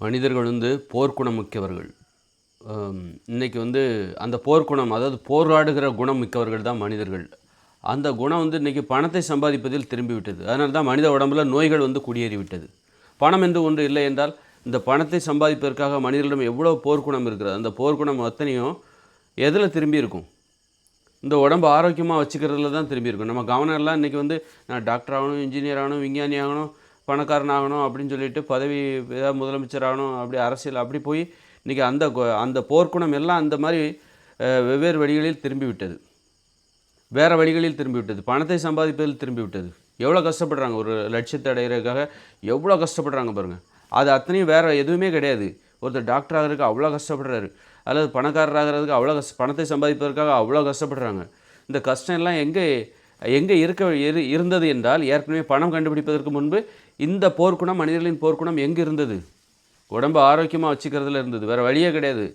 மனிதர்கள் வந்து போர்க்குணம் மிக்கவர்கள் இன்றைக்கி வந்து அந்த போர்க்குணம் அதாவது போராடுகிற குணம் மிக்கவர்கள் தான் மனிதர்கள். அந்த குணம் வந்து இன்றைக்கி பணத்தை சம்பாதிப்பதில் திரும்பி விட்டது அதனால தான் மனித உடம்புல நோய்கள் வந்து குடியேறி விட்டது பணம் என்று ஒன்று இல்லை என்றால் இந்த பணத்தை சம்பாதிப்பதற்காக மனிதர்களிடம் எவ்வளோ போர்க்குணம் இருக்கிறது? அந்த போர்க்குணம் அத்தனையும் எதில் திரும்பி இருக்கும் இந்த உடம்பு ஆரோக்கியமாக வச்சுக்கிறதுல தான் திரும்பி இருக்கும் நம்ம கவனம் எல்லாம் இன்றைக்கி வந்து நான் டாக்டர் ஆகணும் இன்ஜினியர் ஆகணும் விஞ்ஞானி ஆகணும் பணக்காரன் ஆகணும் அப்படின்னு சொல்லிட்டு பதவி ஏதாவது முதலமைச்சர் ஆகணும் அப்படி அரசியல் அப்படி போய் இன்றைக்கி அந்த அந்த போர்க்குணம் எல்லாம் அந்த மாதிரி வெவ்வேறு வழிகளில் திரும்பி விட்டது வேறு வழிகளில் திரும்பி விட்டது பணத்தை சம்பாதிப்பதில் திரும்பி விட்டது எவ்வளோ கஷ்டப்படுறாங்க? ஒரு லட்சியத்தை அடைகிறதுக்காக எவ்வளோ கஷ்டப்படுறாங்க பாருங்கள் அது அத்தனையும் வேறு எதுவுமே கிடையாது. ஒருத்தர் டாக்டர் ஆகிறதுக்கு அவ்வளோ கஷ்டப்படுறாரு. அல்லது பணக்காரர் ஆகிறதுக்கு அவ்வளோ கஷ்ட பணத்தை சம்பாதிப்பதற்காக அவ்வளோ கஷ்டப்படுறாங்க. இந்த கஷ்டம் எல்லாம் எங்கே எங்கே இருக்க இரு இருந்தது என்றால் ஏற்கனவே பணம் கண்டுபிடிப்பதற்கு முன்பு இந்த போர்க்குணம் மனிதர்களின் போர்க்குணம் எங்கே இருந்தது உடம்பு ஆரோக்கியமாக வச்சுக்கிறதுல இருந்தது. வேறு வழியே கிடையாது.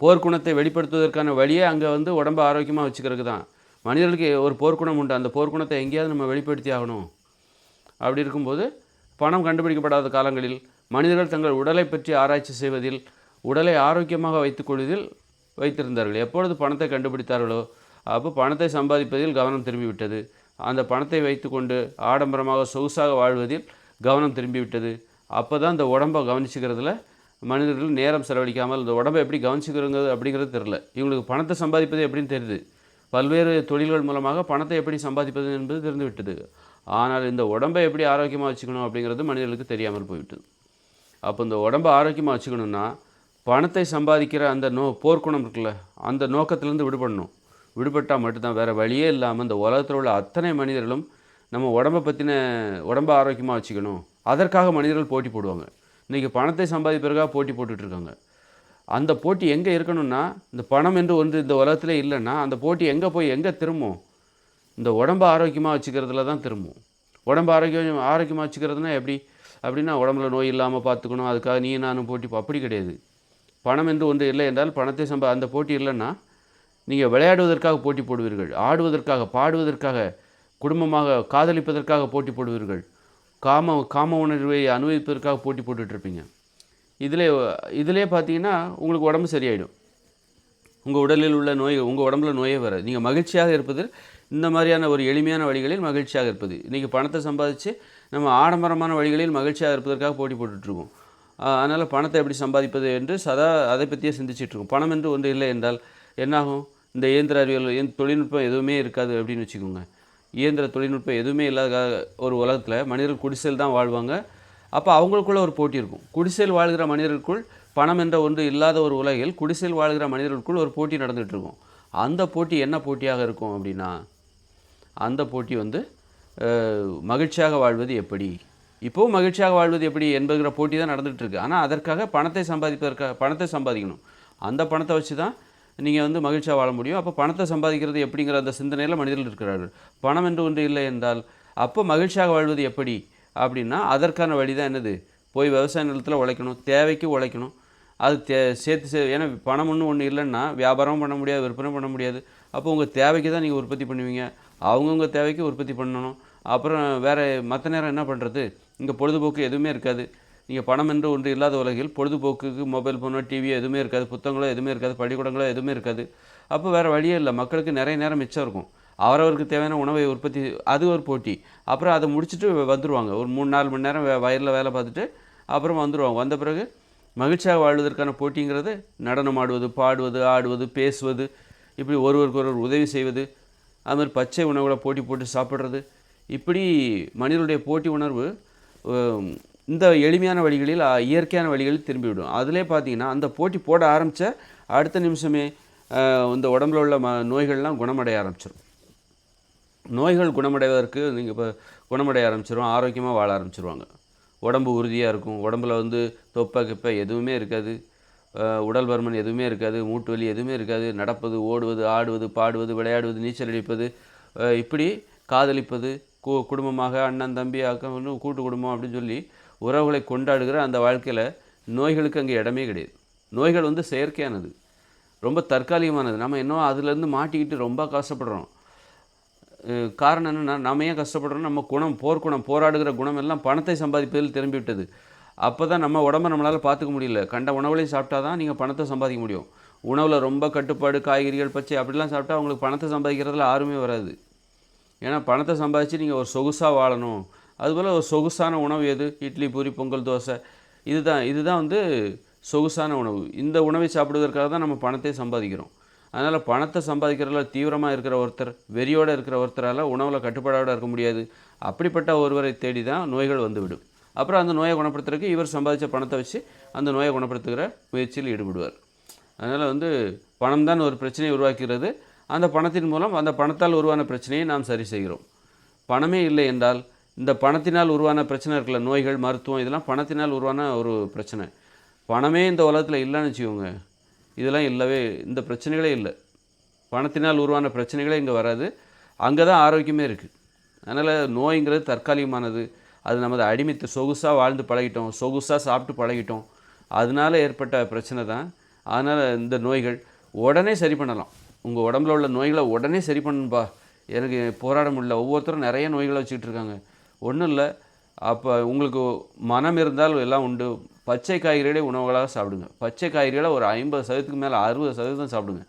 போர்க்குணத்தை வெளிப்படுத்துவதற்கான வழியே அங்கே வந்து உடம்பு ஆரோக்கியமாக வச்சுக்கிறதுக்கு தான். மனிதர்களுக்கு ஒரு போர்க்குணம் உண்டு. அந்த போர்க்குணத்தை எங்கேயாவது நம்ம வெளிப்படுத்தி ஆகணும். அப்படி இருக்கும்போது பணம் கண்டுபிடிக்கப்படாத காலங்களில் மனிதர்கள் தங்கள் உடலை பற்றி ஆராய்ச்சி செய்வதில் உடலை ஆரோக்கியமாக வைத்துக்கொள்வதில் வைத்திருந்தார்கள். எப்பொழுது பணத்தை கண்டுபிடித்தார்களோ அப்போ பணத்தை சம்பாதிப்பதில் கவனம் திரும்பிவிட்டது. அந்த பணத்தை வைத்துக்கொண்டு ஆடம்பரமாக சொகுசாக வாழ்வதில் கவனம் திரும்பிவிட்டது. அப்போ தான் இந்த உடம்பை கவனிச்சுக்கிறதுல மனிதர்கள் நேரம் செலவழிக்காமல் இந்த உடம்பை எப்படி கவனிச்சுக்கிறோங்கிறது அப்படிங்கிறது தெரில இவங்களுக்கு பணத்தை சம்பாதிப்பது எப்படின்னு தெரியுது. பல்வேறு தொழில்கள் மூலமாக பணத்தை எப்படி சம்பாதிப்பது என்பது தெரிந்து விட்டது ஆனால் இந்த உடம்பை எப்படி ஆரோக்கியமாக வச்சுக்கணும் அப்படிங்கிறது மனிதர்களுக்கு தெரியாமல் போய்விட்டது. அப்போ இந்த உடம்பை ஆரோக்கியமாக வச்சுக்கணும்னா பணத்தை சம்பாதிக்கிற அந்த நோ போர்க்குணம் இருக்குல்ல அந்த நோக்கத்திலேருந்து விடுபடணும். விடுபட்டால் மட்டும்தான் வேறு வழியே இல்லாமல் இந்த உலகத்தில் உள்ள அத்தனை மனிதர்களும் நம்ம உடம்பை பற்றின உடம்பை ஆரோக்கியமாக வச்சுக்கணும். அதற்காக மனிதர்கள் போட்டி போடுவாங்க. இன்றைக்கி பணத்தை சம்பாதிப்பதற்காக போட்டி போட்டுட்ருக்காங்க அந்த போட்டி எங்கே இருக்கணும்னா இந்த பணம் என்று ஒன்று இந்த உலகத்தில் இல்லைன்னா அந்த போட்டி எங்கே போய் எங்கே திரும்பும்? இந்த உடம்பை ஆரோக்கியமாக வச்சுக்கிறதுல தான் திரும்பும். உடம்பு ஆரோக்கியம் ஆரோக்கியமாக வச்சுக்கிறதுனா எப்படி? அப்படின்னா உடம்புல நோய் இல்லாமல் பார்த்துக்கணும். அதுக்காக நீ நானும் போட்டி அப்படி கிடையாது. பணம் என்று ஒன்று இல்லை என்றால் பணத்தை சம்பா அந்த போட்டி இல்லைன்னா நீங்கள் விளையாடுவதற்காக போட்டி போடுவீர்கள். ஆடுவதற்காக பாடுவதற்காக குடும்பமாக காதலிப்பதற்காக போட்டி போடுவீர்கள். காம காம உணர்வை அனுபவிப்பதற்காக போட்டி போட்டுட்ருப்பீங்க. இதிலே இதிலே பார்த்தீங்கன்னா உங்களுக்கு உடம்பு சரியாயிடும். உங்கள் உடலில் உள்ள நோய் உங்கள் உடம்புல நோயே வராது. நீங்கள் மகிழ்ச்சியாக இருப்பது இந்த மாதிரியான ஒரு எளிமையான வழிகளில் மகிழ்ச்சியாக இருப்பது. இன்றைக்கி பணத்தை சம்பாதிச்சு நம்ம ஆடம்பரமான வழிகளில் மகிழ்ச்சியாக இருப்பதற்காக போட்டி போட்டுட்ருக்கோம். அதனால் பணத்தை எப்படி சம்பாதிப்பது என்று சதா அதை பற்றியே சிந்திச்சிட்ருக்கோம். பணம் என்று ஒன்று இல்லை என்றால் என்னாகும்? இந்த இயந்திர அறிவியல் தொழில்நுட்பம் எதுவுமே இருக்காது அப்படின்னு வச்சுக்கோங்க. இயந்திர தொழில்நுட்பம் எதுவுமே இல்லாத ஒரு உலகத்தில் மனிதர்கள் குடிசையில் தான் வாழ்வாங்க. அப்போ அவங்களுக்குள்ள ஒரு போட்டி இருக்கும். குடிசையில் வாழ்கிற மனிதர்களுக்குள் பணம் என்ற ஒன்று இல்லாத ஒரு உலகில் குடிசையில் வாழ்கிற மனிதர்களுக்குள் ஒரு போட்டி நடந்துகிட்டு இருக்கும். அந்த போட்டி என்ன போட்டியாக இருக்கும் அப்படின்னா அந்த போட்டி வந்து மகிழ்ச்சியாக வாழ்வது எப்படி? இப்போவும் மகிழ்ச்சியாக வாழ்வது எப்படி என்பதுங்கிற போட்டி தான் நடந்துகிட்ருக்கு ஆனால் அதற்காக பணத்தை சம்பாதிப்பதற்காக பணத்தை சம்பாதிக்கணும். அந்த பணத்தை வச்சு தான் நீங்கள் வந்து மகிழ்ச்சியாக வாழ முடியும். அப்போ பணத்தை சம்பாதிக்கிறது எப்படிங்கிற அந்த சிந்தனையில் மனிதர்கள் இருக்கிறார்கள். பணம் என்று ஒன்று இல்லை என்றால் அப்போ மகிழ்ச்சியாக வாழ்வது எப்படி? அப்படின்னா அதற்கான வழி தான் என்னது? போய் விவசாய நிலத்தில் உழைக்கணும் தேவைக்கு உழைக்கணும். அது தே சேர்த்து சே ஏன்னா பணம் ஒன்றும் ஒன்று இல்லைன்னா வியாபாரமும் பண்ண முடியாது விற்பனை பண்ண முடியாது. அப்போ உங்கள் தேவைக்கு தான் நீங்கள் உற்பத்தி பண்ணுவீங்க. அவங்கவுங்க தேவைக்கு உற்பத்தி பண்ணணும். அப்புறம் வேறு மற்ற நேரம் என்ன பண்ணுறது இங்கே பொழுதுபோக்கு எதுவுமே இருக்காது. நீங்கள் பணம் என்று ஒன்று இல்லாத உலகில் பொழுதுபோக்குக்கு மொபைல் ஃபோனோ டிவியோ எதுவுமே இருக்காது புத்தகங்களோ எதுவுமே இருக்காது பள்ளிக்கூடங்களோ எதுவுமே இருக்காது. அப்போ வேறு வழியே இல்லை. மக்களுக்கு நிறைய நேரம் மிச்சம் இருக்கும். அவரவருக்கு தேவையான உணவை உற்பத்தி அது ஒரு போட்டி. அப்புறம் அதை முடிச்சுட்டு வந்துடுவாங்க ஒரு மூணு நாலு மணி நேரம் வே- வயலில் வேலை பார்த்துட்டு அப்புறம் வந்துடுவாங்க வந்த பிறகு மகிழ்ச்சியாக வாழ்வதற்கான போட்டிங்கிறது நடனம் ஆடுவது பாடுவது ஆடுவது பேசுவது இப்படி ஒருவருக்கு ஒருவர் உதவி செய்வது அது மாதிரி பச்சை உணவுகளை போட்டி போட்டு சாப்பிட்றது. இப்படி மனிதனுடைய போட்டி உணர்வு இந்த எளிமையான வழிகளில் இயற்கையான வழிகளில் திரும்பிவிடும். அதிலே பார்த்தீங்கன்னா அந்த போட்டி போட ஆரம்பித்த அடுத்த நிமிஷமே இந்த உடம்புல உள்ள ம நோய்கள்லாம் குணமடைய ஆரம்பிச்சிடும் நோய்கள் குணமடைவதற்கு நீங்கள் இப்போ குணமடைய ஆரம்பிச்சிடும் ஆரோக்கியமாக வாழ ஆரம்பிச்சிருவாங்க. உடம்பு உறுதியாக இருக்கும். உடம்புல வந்து தொப்பை கிப்பை எதுவுமே இருக்காது. உடல் பருமன் எதுவுமே இருக்காது. மூட்டு வலி எதுவுமே இருக்காது. நடப்பது ஓடுவது ஆடுவது பாடுவது விளையாடுவது நீச்சல் அடிப்பது இப்படி காதலிப்பது கு குடும்பமாக அண்ணன் தம்பி அக்கா கூட்டு குடும்பம் அப்படின்னு சொல்லி உறவுகளை கொண்டாடுகிற அந்த வாழ்க்கையில் நோய்களுக்கு அங்கே இடமே கிடையாது. நோய்கள் வந்து செயற்கையானது. ரொம்ப தற்காலிகமானது. நம்ம இன்னும் அதுலேருந்து மாட்டிக்கிட்டு ரொம்ப கஷ்டப்படுறோம். காரணம் என்னென்னா நம்ம ஏன் கஷ்டப்படுறோம் நம்ம குணம் போர்க்குணம் போராடுகிற குணம் எல்லாம் பணத்தை சம்பாதிப்பதில் திரும்பி விட்டது அப்போ தான் நம்ம உடம்ப நம்மளால் பார்த்துக்க முடியல. கண்ட உணவுலையும் சாப்பிட்டா தான் நீங்கள் பணத்தை சம்பாதிக்க முடியும். உணவில் ரொம்ப கட்டுப்பாடு காய்கறிகள் பச்சை அப்படிலாம் சாப்பிட்டா உங்களுக்கு பணத்தை சம்பாதிக்கிறதுல ஆர்வமே வராது. ஏன்னா பணத்தை சம்பாதிச்சு நீங்கள் ஒரு சொகுசாக வாழணும். அதுபோல் ஒரு சொகுசான உணவு எது? இட்லி பூரி பொங்கல் தோசை. இதுதான் இதுதான் வந்து சொகுசான உணவு. இந்த உணவை சாப்பிடுவதற்காக தான் நம்ம பணத்தை சம்பாதிக்கிறோம். அதனால் பணத்தை சம்பாதிக்கிறதுல தீவிரமாக இருக்கிற ஒருத்தர் வெறியோடு இருக்கிற ஒருத்தரால் உணவில் கட்டுப்பாடோடு இருக்க முடியாது. அப்படிப்பட்ட ஒருவரை தேடி தான் நோய்கள் வந்துவிடும். அப்புறம் அந்த நோயை குணப்படுத்துறதுக்கு இவர் சம்பாதிச்ச பணத்தை வச்சு அந்த நோயை குணப்படுத்துகிற முயற்சியில் ஈடுபடுவார். அதனால் வந்து பணம் தான் ஒரு பிரச்சனையை உருவாக்குகிறது. அந்த பணத்தின் மூலம் அந்த பணத்தால் உருவான பிரச்சனையை நாம் சரி செய்கிறோம். பணமே இல்லை என்றால் இந்த பணத்தினால் உருவான பிரச்சனை இருக்குல்ல நோய்கள் மருத்துவம் இதெல்லாம் பணத்தினால் உருவான ஒரு பிரச்சனை. பணமே இந்த உலகத்தில் இல்லைன்னு வச்சுக்கோங்க. இதெல்லாம் இல்லவே இந்த பிரச்சனைகளே இல்லை. பணத்தினால் உருவான பிரச்சனைகளே இங்கே வராது. அங்கே தான் ஆரோக்கியமே இருக்குது அதனால் நோய்ங்கிறது தற்காலிகமானது. அது நமது அடிமைத்து சொகுசாக வாழ்ந்து பழகிட்டோம். சொகுசாக சாப்பிட்டு பழகிட்டோம். அதனால ஏற்பட்ட பிரச்சனை தான். அதனால் இந்த நோய்கள் உடனே சரி பண்ணலாம். உங்கள் உடம்புல உள்ள நோய்களை உடனே சரி பண்ணணும்பா எனக்கு போராட முடியல. ஒவ்வொருத்தரும் நிறைய நோய்களை வச்சுக்கிட்டு இருக்காங்க. ஒன்றும் இல்லை அப்போ உங்களுக்கு மனம் இருந்தால் எல்லாம் உண்டு. பச்சை காய்கறிகளே உணவுகளாக சாப்பிடுங்க. பச்சை காய்கறிகளை ஒரு ஐம்பது சதவீதத்துக்கு மேலே அறுபது சதவீதம் சாப்பிடுங்க.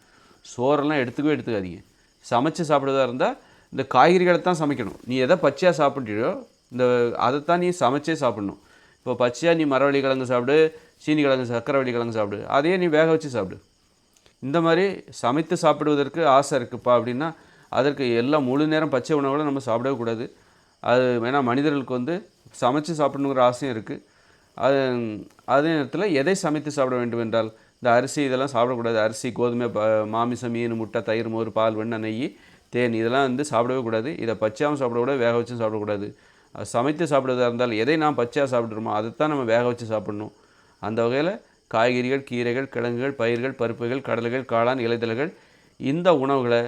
சோறெல்லாம் எடுத்துக்கவே எடுத்துக்காதீங்க. சமைச்சு சாப்பிட்றதா இருந்தால் இந்த காய்கறிகளை தான் சமைக்கணும். நீ எதை பச்சையாக சாப்பிட்றியோ இந்த அதைத்தான் நீ சமைச்சே சாப்பிடணும். இப்போ பச்சையாக நீ மரவள்ளி கிழங்கு சாப்பிடு சீனி கிழங்கு சக்கரவள்ளி கிழங்கு சாப்பிடு அதையே நீ வேக வச்சு சாப்பிடு. இந்த மாதிரி சமைத்து சாப்பிடுவதற்கு ஆசை இருக்குப்பா அப்படின்னா அதற்கு எல்லாம் முழு நேரம் பச்சை உணவுகளை நம்ம சாப்பிடவே கூடாது. அது வேணால் மனிதர்களுக்கு வந்து சமைச்சு சாப்பிடணுங்கிற ஆசையும் இருக்குது அது அதே நேரத்தில் எதை சமைத்து சாப்பிட வேண்டும் என்றால் இந்த அரிசி இதெல்லாம் சாப்பிடக்கூடாது. அரிசி கோதுமை மாமிசம் மீன் முட்டை தயிர் மோர் பால் வெண்ணெய் நெய் தேன் இதெல்லாம் வந்து சாப்பிடவே கூடாது. இதை பச்சையாகவும் சாப்பிடக்கூடாது வேக வச்சும் சாப்பிடக்கூடாது. அது சமைத்து சாப்பிடுவதா இருந்தால் எதை நாம் பச்சையாக சாப்பிட்றோமோ அதைத்தான் நம்ம வேக வச்சு சாப்பிடணும். அந்த வகையில் காய்கறிகள் கீரைகள் கிழங்குகள் பயிர்கள் பருப்புகள் கடலைகள் காளான் இலைதழைகள் இந்த உணவுகளை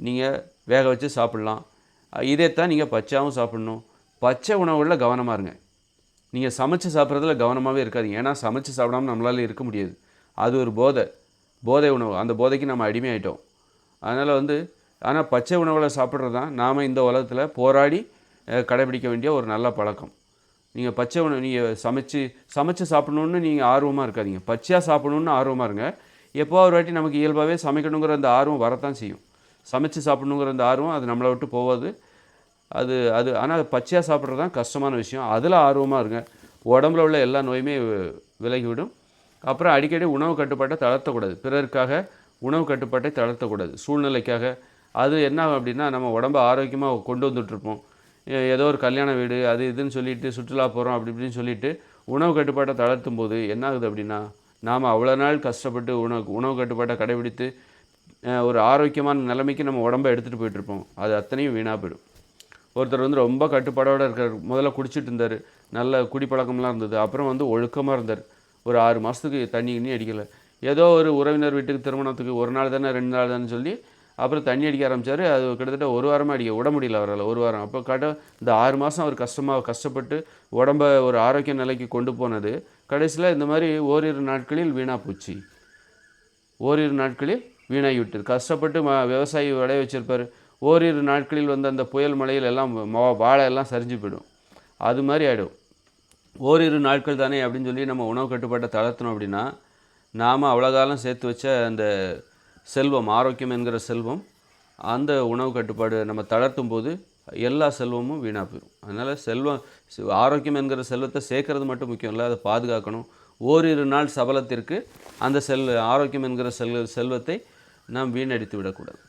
நீங்கள் வேக வச்சு சாப்பிட்லாம். இதைத்தான் நீங்கள் பச்சையாகவும் சாப்பிடணும். பச்சை உணவுகளில் கவனமாக இருங்க. நீங்கள் சமைச்சு சாப்பிட்றதுல கவனமாகவே இருக்காதீங்க. ஏன்னா சமைச்சு சாப்பிடாம நம்மளால இருக்க முடியாது. அது ஒரு போதை. போதை உணவு. அந்த போதைக்கு நம்ம அடிமையாயிட்டோம். அதனால் வந்து ஆனால் பச்சை உணவில் சாப்பிட்றது தான் நாம் இந்த உலகத்தில் போராடி கடைபிடிக்க வேண்டிய ஒரு நல்ல பழக்கம். நீங்கள் பச்சை உணவு நீங்கள் சமைச்சு சமைச்சு சாப்பிடணுன்னு நீங்கள் ஆர்வமாக இருக்காதீங்க. பச்சையாக சாப்பிடணுன்னு ஆர்வமாக இருங்க. எப்போ ஒரு வாட்டி நமக்கு இயல்பாகவே சமைக்கணுங்கிற அந்த ஆர்வம் வரத்தான் செய்யும். சமைச்சு சாப்பிடணுங்கிற அந்த ஆர்வம் அது நம்மளை விட்டு போகாது. அது அது ஆனால் பச்சையாக சாப்பிட்றது தான் கஷ்டமான விஷயம். அதில் ஆர்வமாக இருங்க. உடம்புல உள்ள எல்லா நோயுமே விலகிவிடும். அப்புறம் அடிக்கடி உணவு கட்டுப்பாட்டை தளர்த்தக்கூடாது. பிறருக்காக உணவு கட்டுப்பாட்டை தளர்த்தக்கூடாது. சூழ்நிலைக்காக. அது என்ன ஆகும் அப்படின்னா நம்ம உடம்ப ஆரோக்கியமாக கொண்டு வந்துட்ருப்போம் ஏதோ ஒரு கல்யாண வீடு அது இதுன்னு சொல்லிட்டு சுற்றுலா போகிறோம் அப்படி இப்படின்னு சொல்லிட்டு உணவு கட்டுப்பாட்டை தளர்த்தும் போது என்ன ஆகுது அப்படின்னா நாம் அவ்வளோ நாள் கஷ்டப்பட்டு உணவு உணவு கட்டுப்பாட்டை கடைபிடித்து ஒரு ஆரோக்கியமான நிலைமைக்கு நம்ம உடம்ப எடுத்துகிட்டு போயிட்டுருப்போம் அது அத்தனையும் வீணாக போயிடும். ஒருத்தர் வந்து ரொம்ப கட்டுப்பாடோட இருக்கார். முதல்ல குடிச்சிட்டு இருந்தார். நல்ல குடிப்பழக்கம்லாம் இருந்தது. அப்புறம் வந்து ஒழுக்கமாக இருந்தார். ஒரு ஆறு மாதத்துக்கு தண்ணி கிண்ணி அடிக்கலை. ஏதோ ஒரு உறவினர் வீட்டுக்கு திருமணத்துக்கு ஒரு நாள் தானே ரெண்டு நாள் தானே சொல்லி அப்புறம் தண்ணி அடிக்க ஆரம்பித்தார் அது கிட்டத்தட்ட ஒரு வாரமாக அடிக்க விட முடியல அவரால். ஒரு வாரம். அப்போ கடை இந்த ஆறு மாதம் அவர் கஷ்டமாக கஷ்டப்பட்டு உடம்ப ஒரு ஆரோக்கிய நிலைக்கு கொண்டு போனது. கடைசியில் இந்த மாதிரி ஓரிரு நாட்களில் வீணாக போச்சு. ஓரிரு நாட்களில் வீணாகி விட்டது. கஷ்டப்பட்டு ம விவசாயி விளைய வச்சுருப்பார். ஓரிரு நாட்களில் வந்து அந்த புயல் மழையில் எல்லாம் வாழை எல்லாம் சரிஞ்சு போயிடும். அது மாதிரி ஆகிடும் ஓரிரு நாட்கள் தானே அப்படின்னு சொல்லி நம்ம உணவு கட்டுப்பாட்டை தளர்த்தணும் அப்படின்னா நாம் அவ்வளோ காலம் சேர்த்து வச்ச அந்த செல்வம் ஆரோக்கியம் என்கிற செல்வம் அந்த உணவு கட்டுப்பாடு நம்ம தளர்த்தும் போது எல்லா செல்வமும் வீணாக போயிடும். அதனால் செல்வம் ஆரோக்கியம் என்கிற செல்வத்தை சேர்க்கறது மட்டும் முக்கியம் இல்லை அதை பாதுகாக்கணும். ஓரிரு நாள் சபலத்திற்கு அந்த செல் ஆரோக்கியம் என்கிற செல் செல்வத்தை நாம் வீணடித்து விடக்கூடாது.